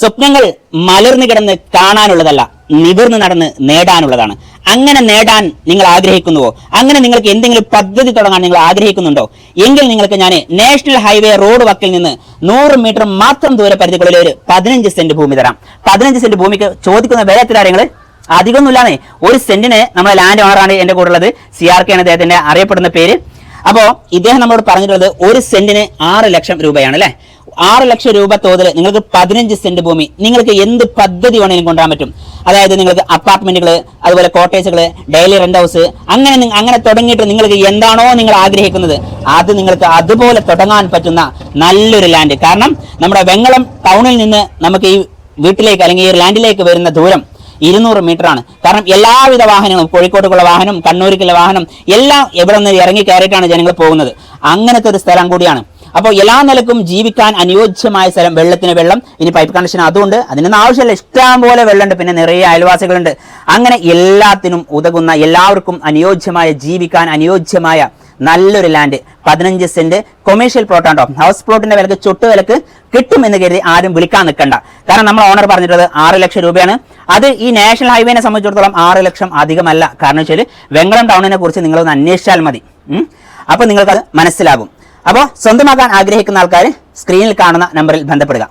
സ്വപ്നങ്ങൾ മലർന്നു കിടന്ന് കാണാനുള്ളതല്ല നിവർന്ന് നടന്ന് നേടാനുള്ളതാണ്. അങ്ങനെ നേടാൻ നിങ്ങൾ ആഗ്രഹിക്കുന്നുവോ? അങ്ങനെ നിങ്ങൾക്ക് എന്തെങ്കിലും പദ്ധതി തുടങ്ങാൻ നിങ്ങൾ ആഗ്രഹിക്കുന്നുണ്ടോ? എങ്കിൽ നിങ്ങൾക്ക് ഞാൻ നാഷണൽ ഹൈവേ റോഡ് വക്കിൽ നിന്ന് നൂറ് മീറ്റർ മാത്രം ദൂര പരിധിക്കുള്ളിൽ ഒരു പതിനഞ്ച് സെന്റ് ഭൂമി തരാം. പതിനഞ്ച് സെന്റ് ഭൂമിക്ക് ചോദിക്കുന്ന വില എത്ര കാര്യങ്ങൾ അധികമൊന്നുമില്ലാന്നേ. ഒരു സെന്റിന് നമ്മളെ ലാൻഡ് ഓണറാണ് എന്റെ കൂടെ ഉള്ളത്. സി ആർ കെ ആണ് അദ്ദേഹത്തിന്റെ അറിയപ്പെടുന്ന പേര്. അപ്പോ ഇദ്ദേഹം നമ്മളോട് പറഞ്ഞിട്ടുള്ളത് ഒരു സെന്റിന് ആറ് ലക്ഷം രൂപയാണ് അല്ലെ? ആറ് ലക്ഷം രൂപ തോതിൽ നിങ്ങൾക്ക് പതിനഞ്ച് സെന്റ് ഭൂമി നിങ്ങൾക്ക് എന്ത് പദ്ധതി വേണമെങ്കിലും കൊണ്ടുവരാൻ പറ്റും. അതായത് നിങ്ങൾക്ക് അപ്പാർട്ട്മെന്റുകൾ അതുപോലെ കോട്ടേജുകൾ ഡെയിലി റെന്റ് ഹൗസ് അങ്ങനെ അങ്ങനെ തുടങ്ങിയിട്ട് നിങ്ങൾക്ക് എന്താണോ നിങ്ങൾ ആഗ്രഹിക്കുന്നത് അത് നിങ്ങൾക്ക് അതുപോലെ തുടങ്ങാൻ പറ്റുന്ന നല്ലൊരു ലാൻഡ് കാരണം നമ്മുടെ വെങ്ങളം ടൗണിൽ നിന്ന് നമുക്ക് ഈ വീട്ടിലേക്ക് അല്ലെങ്കിൽ ഈ ലാൻഡിലേക്ക് വരുന്ന ദൂരം ഇരുന്നൂറ് മീറ്റർ ആണ്. കാരണം എല്ലാവിധ വാഹനങ്ങളും കോഴിക്കോട്ടുള്ള വാഹനം കണ്ണൂരിക്കുള്ള വാഹനം എല്ലാം എവിടെ നിന്ന് ഇറങ്ങി കയറിയിട്ടാണ് ജനങ്ങൾ പോകുന്നത്. അങ്ങനത്തെ ഒരു സ്ഥലം കൂടിയാണ്. അപ്പോൾ എല്ലാ നിലക്കും ജീവിക്കാൻ അനുയോജ്യമായ സ്ഥലം വെള്ളത്തിന് വെള്ളം ഇനി പൈപ്പ് കണക്ഷൻ അതുകൊണ്ട് അതിനൊന്നും ആവശ്യമില്ല. ഇഷ്ടം പോലെ വെള്ളമുണ്ട്. പിന്നെ നിറയെ അയൽവാസികളുണ്ട്. അങ്ങനെ എല്ലാത്തിനും ഉതകുന്ന എല്ലാവർക്കും അനുയോജ്യമായ ജീവിക്കാൻ അനുയോജ്യമായ നല്ലൊരു ലാൻഡ് പതിനഞ്ച് സെന്റ് കൊമേഴ്ഷ്യൽ പ്ലോട്ട് ആണോ? ഹൗസ് പ്ലോട്ടിന്റെ വിലക്ക് ചൊട്ട് വിലക്ക് കിട്ടും എന്ന് കരുതി ആരും വിളിക്കാൻ നിൽക്കണ്ട. കാരണം നമ്മൾ ഓണർ പറഞ്ഞിട്ടുള്ളത് ആറ് ലക്ഷം രൂപയാണ്. അത് ഈ നാഷണൽ ഹൈവേനെ സംബന്ധിച്ചിടത്തോളം ആറ് ലക്ഷം അധികമല്ല. കാരണം വെച്ചാൽ വെങ്കളം ടൗണിനെ കുറിച്ച് നിങ്ങളൊന്ന് അന്വേഷിച്ചാൽ മതി. അപ്പൊ അപ്പോൾ നിങ്ങൾക്കത് മനസ്സിലാകും. അപ്പോൾ സ്വന്തമാക്കാൻ ആഗ്രഹിക്കുന്ന ആൾക്കാർ സ്ക്രീനിൽ കാണുന്ന നമ്പറിൽ ബന്ധപ്പെടുക.